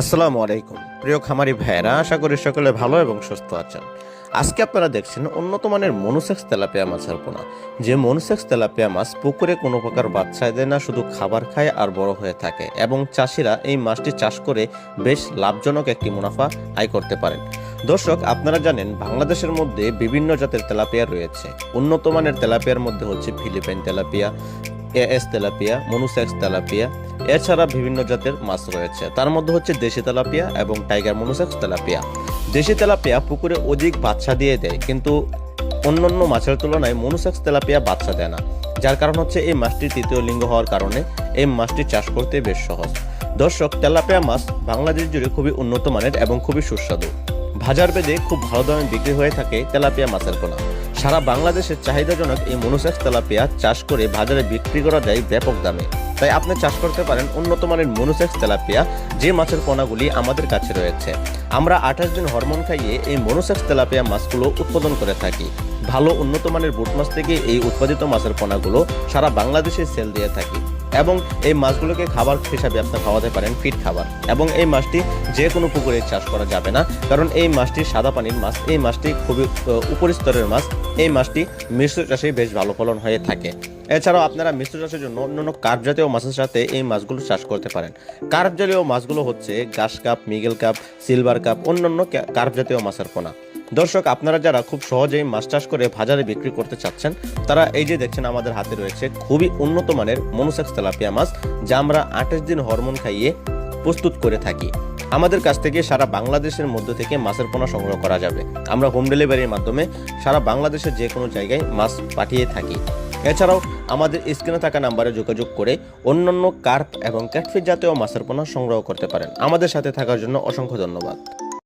আসসালামু আলাইকুম। প্রিয় খামারি ভাইয়েরা, আশা করি সকলে ভালো এবং সুস্থ আছেন। আজকে আপনারা দেখছেন উন্নত মানের মনুসেক্স তেলাপিয়া মাছের পোনা। যে মনুসেক্স তেলাপিয়া মাছ পুকুরে কোনো প্রকার বাচ্চা দেয় না, শুধু খাবার খায় আর বড় হয়ে থাকে এবং চাষিরা এই মাছটি চাষ করে বেশ লাভজনক একটি মুনাফা আয় করতে পারেন। দর্শক, আপনারা জানেন বাংলাদেশের মধ্যে বিভিন্ন জাতের তেলাপিয়া রয়েছে। উন্নত মানের তেলাপিয়ার মধ্যে হচ্ছে ফিলিপাইন তেলাপিয়া এএস তেলাপিয়া, মনুসেক্স তেলাপিয়া, এছাড়া বিভিন্ন জাতের মাছ রয়েছে। তার মধ্যে হচ্ছে দেশি তেলাপিয়া এবং টাইগার মনুসেক্স তেলাপিয়া। দেশি তেলাপিয়া পুকুরে অধিক বাচ্চা দিয়ে দেয়, কিন্তু অন্যান্য মাছের তুলনায় মনুসেক্স তেলাপিয়া বাচ্চা দেয় না। যার কারণ হচ্ছে এই মাছটি তৃতীয় লিঙ্গ হওয়ার কারণে এই মাছটি চাষ করতে বেশ সহজ। দর্শক, তেলাপিয়া মাছ বাংলাদেশ জুড়ে খুবই উন্নত মানের এবং খুবই সুস্বাদু। বাজার বেদে খুব ভালো দামে বিক্রি হয়ে থাকে তেলাপিয়া মাছের পোনা। সারা বাংলাদেশের চাহিদাজনক এই মনুসেক্স তেলাপিয়া চাষ করে বাজারে বিক্রি করা যায় ব্যাপক দামে। তাই আপনি চাষ করতে পারেন উন্নত মানের মনুসেক্স তেলাপিয়া, যে মাছের পোনাগুলি আমাদের কাছে রয়েছে। আমরা আঠাশ দিন হরমোন খাইয়ে এই মনুসেক্স তেলাপিয়া মাছগুলো উৎপাদন করে থাকি। ভালো উন্নত মানের বুট মাছ থেকে এই উৎপাদিত মাছের পোনাগুলো সারা বাংলাদেশে সেল দিয়ে থাকি। এবং এই মাছগুলোকে খাবার হিসাবে আপনি খাওয়াতে পারেন ফিট খাবার। এবং এই মাছটি যে কোনো পুকুরে চাষ করা যাবে না কারণ এই মাছটি সাদা পানির মাছ এই মাছটি খুবই আহ, উপরি স্তরের মাছ এই মাছটি মিশ্র চাষে বেশ ভালো ফলন হয়ে থাকে। এছাড়াও আপনারা মিশ্র চাষের জন্য অন্যান্য কার্প জাতীয় মাছের সাথে এই মাছগুলো চাষ করতে পারেন। কার্প জাতীয় মাছগুলো হচ্ছে গাছ কাপ মিগেল কাপ সিলভার কাপ অন্যান্য কার্প জাতীয় মাছের পোনা। দর্শক, আপনারা যারা খুব সহজেই মাছ চাষ করে বাজারে বিক্রি করতে চাচ্ছেন, তারা এই যে দেখছেন আমাদের হাতে রয়েছে খুবই উন্নত মানের মনুসেক্স তেলাপিয়া মাছ, যা আমরা আঠাশ দিন হরমোন খাইয়ে প্রস্তুত করে থাকি। আমাদের কাছ থেকে সারা বাংলাদেশের মধ্য থেকে মাছের পোনা সংগ্রহ করা যাবে। আমরা হোম ডেলিভারির মাধ্যমে সারা বাংলাদেশের যে কোনো জায়গায় মাছ পাঠিয়ে থাকি। এছাড়াও আমাদের স্ক্রিনে থাকা নাম্বারে যোগাযোগ করে অন্যান্য কার্প এবং ক্যাটফিট জাতীয় মাছের পোনা সংগ্রহ করতে পারেন। আমাদের সাথে থাকার জন্য অসংখ্য ধন্যবাদ।